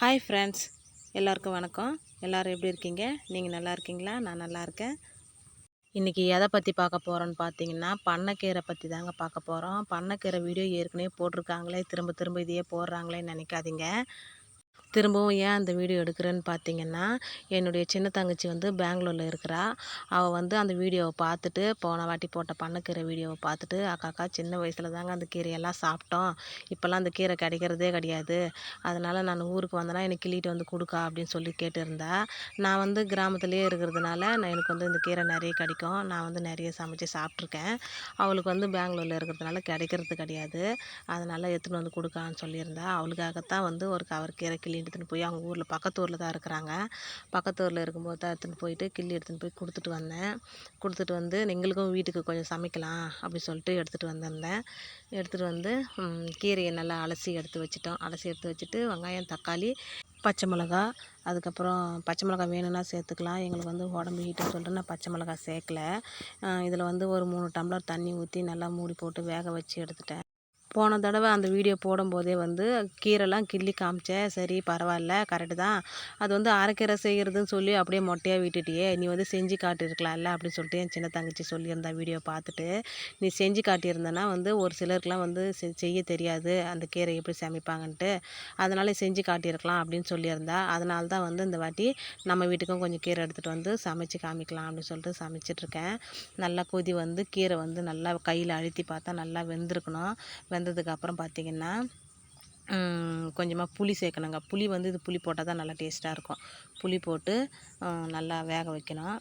Hi friends எல்லாருக்கும் வணக்கம். எல்லோரும் எப்படி இருக்கீங்க? நீங்கள் நல்லா இருக்கீங்களா? நான் நல்லா இருக்கேன். இன்றைக்கி எதை பற்றி பார்க்க போகிறோன்னு பார்த்தீங்கன்னா பண்ணைக்கீரை பற்றி தாங்க பார்க்க போகிறோம் பண்ணைக்கீரை வீடியோ ஏற்கனவே போட்டிருக்காங்களே. திரும்ப திரும்ப இதையே போடுறாங்களேன்னு நினைக்காதீங்க. திரும்பவும் ஏன் அந்த வீடியோ எடுக்கிறேன்னு பார்த்தீங்கன்னா என்னுடைய சின்ன தங்கச்சி வந்து பெங்களூரில் இருக்கிறா. அவள் வந்து அந்த வீடியோவை பார்த்துட்டு போன வாட்டி போட்ட பண்ணக்கீரை வீடியோவை பார்த்துட்டு அக்காக்கா சின்ன வயசில் தாங்க அந்த கீரையெல்லாம் சாப்பிட்டோம். இப்போல்லாம் அந்த கீரை கிடைக்கிறதே கிடையாது. அதனால் நான் ஊருக்கு வந்தேன்னா எனக்கு கிள்ளிட்டு வந்து கொடுக்கா அப்படின்னு சொல்லி கேட்டிருந்தா. நான் வந்து கிராமத்துலேயே இருக்கிறதுனால நான் எனக்கு வந்து இந்த கீரை நிறைய கிடைக்கும். நான் வந்து நிறைய சமைச்சு சாப்பிட்ருக்கேன் அவளுக்கு வந்து பெங்களூரில் இருக்கிறதுனால கிடைக்கிறது கிடையாது. அதனால் எடுத்துகிட்டு வந்து கொடுக்கான்னு சொல்லியிருந்தா. அவளுக்காகத்தான் வந்து ஒரு கவர் கீரை கிளி கிள்ளி எடுத்துன்னு போய் அவங்க ஊரில் பக்கத்து ஊரில் தான் இருக்கிறாங்க. பக்கத்து ஊரில் இருக்கும்போது தான் எடுத்துன்னு போயிட்டு கிள்ளி எடுத்துன்னு போய் கொடுத்துட்டு வந்தேன். கொடுத்துட்டு வந்து எங்களுக்கும் வீட்டுக்கு கொஞ்சம் சமைக்கலாம் அப்படி சொல்லிட்டு எடுத்துகிட்டு வந்திருந்தேன். எடுத்துகிட்டு வந்து கீரையை நல்லா அலசி எடுத்து வச்சுட்டோம். அலசி எடுத்து வச்சுட்டு வெங்காயம் தக்காளி பச்சை மிளகா அதுக்கப்புறம் பச்சை மிளகா வேணும்னா சேர்த்துக்கலாம். எங்களுக்கு வந்து உடம்பு ஹீட்டுன்னு சொல்லிட்டு நான் பச்சை மிளகா சேர்க்கல. இதில் வந்து ஒரு மூணு டம்ளர் தண்ணி ஊற்றி நல்லா மூடி போட்டு வேக வச்சு எடுத்துட்டேன். போன தடவை அந்த வீடியோ போடும்போதே வந்து கீரைலாம் கிள்ளி காமிச்சேன் சரி பரவாயில்ல கரெக்டு தான். அது வந்து அரைக்கீரை செய்கிறதுன்னு சொல்லி அப்படியே மொட்டையாக விட்டுட்டியே நீ வந்து செஞ்சு காட்டியிருக்கலாம்ல அப்படின்னு சொல்லிட்டு என் சின்ன தங்கச்சி சொல்லியிருந்தா வீடியோ பார்த்துட்டு நீ செஞ்சு காட்டியிருந்தனா வந்து ஒரு சிலருக்குலாம் வந்து செய்ய தெரியாது அந்த கீரை எப்படி சமைப்பாங்கன்ட்டு. அதனால் செஞ்சு காட்டியிருக்கலாம் அப்படின்னு சொல்லியிருந்தா அதனால தான் வந்து இந்த வாட்டி நம்ம வீட்டுக்கும் கொஞ்சம் கீரை எடுத்துகிட்டு வந்து சமைச்சு காமிக்கலாம் அப்படின்னு சொல்லிட்டு சமைச்சிட்ருக்கேன் நல்லா கொதி வந்து கீரை வந்து நல்லா கையில் அழுத்தி பார்த்தா நல்லா வெந்திருக்கணும். வெந்ததுக்கப்புறம் பார்த்திங்கன்னா கொஞ்சமாக புளி சேர்க்கணுங்க. புளி வந்து இது புளி போட்டால் தான் நல்லா டேஸ்ட்டாக இருக்கும். புளி போட்டு நல்லா வேக வைக்கணும்.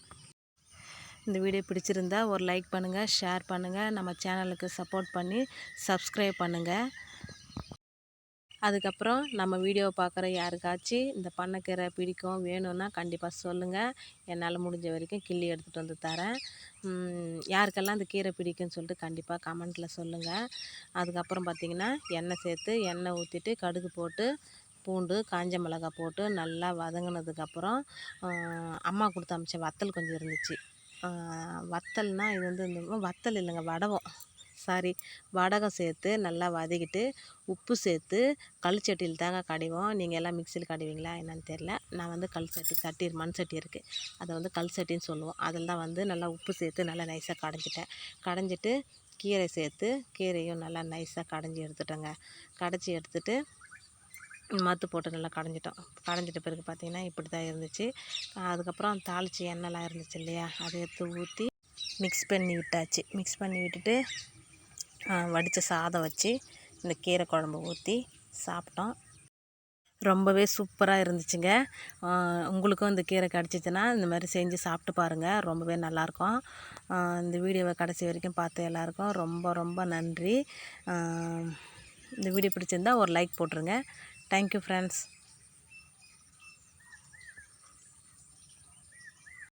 இந்த வீடியோ பிடிச்சிருந்தா ஒரு லைக் பண்ணுங்கள் ஷேர் பண்ணுங்கள் நம்ம சேனலுக்கு சப்போர்ட் பண்ணி சப்ஸ்கிரைப் பண்ணுங்கள் அதுக்கப்புறம் நம்ம வீடியோவை பார்க்குற யாருக்காச்சும் இந்த பண்ணைக்கீரை பிடிக்கும் வேணும்னா கண்டிப்பாக சொல்லுங்கள் என்னால் முடிஞ்ச வரைக்கும் கிள்ளி எடுத்துகிட்டு வந்து தரேன். யாருக்கெல்லாம் இந்த கீரை பிடிக்கும்னு சொல்லிட்டு கண்டிப்பாக கமெண்ட்டில் சொல்லுங்கள் அதுக்கப்புறம் பார்த்திங்கன்னா எண்ணெய் சேர்த்து எண்ணெய் ஊற்றிட்டு கடுகு போட்டு பூண்டு காஞ்ச மிளகா போட்டு நல்லா வதங்கினதுக்கப்புறம் அம்மா கொடுத்து அமிச்ச வத்தல் கொஞ்சம் இருந்துச்சு. வத்தல்னால் இது வந்து இந்த வத்தல் இல்லைங்க வடவம். சாரி வடகம் சேர்த்து நல்லா வதக்கிட்டு உப்பு சேர்த்து கல் சட்டியில் தாங்க கடைவோம் நீங்கள் எல்லாம் மிக்சியில் கடைவீங்களா என்னென்னு தெரில நான் வந்து கல் சட்டி சட்டி மண் சட்டி இருக்குது அதை வந்து கல் சட்டின்னு சொல்லுவோம். அதில் தான் வந்து நல்லா உப்பு சேர்த்து நல்லா நைஸாக கடைஞ்சிட்டேன். கடைஞ்சிட்டு கீரை சேர்த்து கீரையும் நல்லா நைஸாக கடைஞ்சி எடுத்துட்டேங்க. கடைச்சி எடுத்துட்டு மத்து போட்டு நல்லா கடைஞ்சிட்டோம். கடைஞ்சிட்ட பிறகு பார்த்திங்கன்னா இப்படி தான் இருந்துச்சு. அதுக்கப்புறம் தாளித்து எண்ணெய்லாம் இருந்துச்சு இல்லையா? அதை எடுத்து ஊற்றி மிக்ஸ் பண்ணி விட்டாச்சு. மிக்ஸ் பண்ணி விட்டுட்டு வடித்த சாதம் வச்சு இந்த கீரை குழம்பு ஊற்றி சாப்பிட்டோம். ரொம்பவே சூப்பராக இருந்துச்சுங்க. உங்களுக்கும் இந்த கீரை கிடச்சிச்சின்னா இந்த மாதிரி செஞ்சு சாப்பிட்டு பாருங்கள் ரொம்பவே நல்லாயிருக்கும். இந்த வீடியோவை கடைசி வரைக்கும் பார்த்த எல்லாருக்கும் ரொம்ப ரொம்ப நன்றி. இந்த வீடியோ பிடிச்சிருந்தா ஒரு லைக் போட்டுருங்க. Thank you friends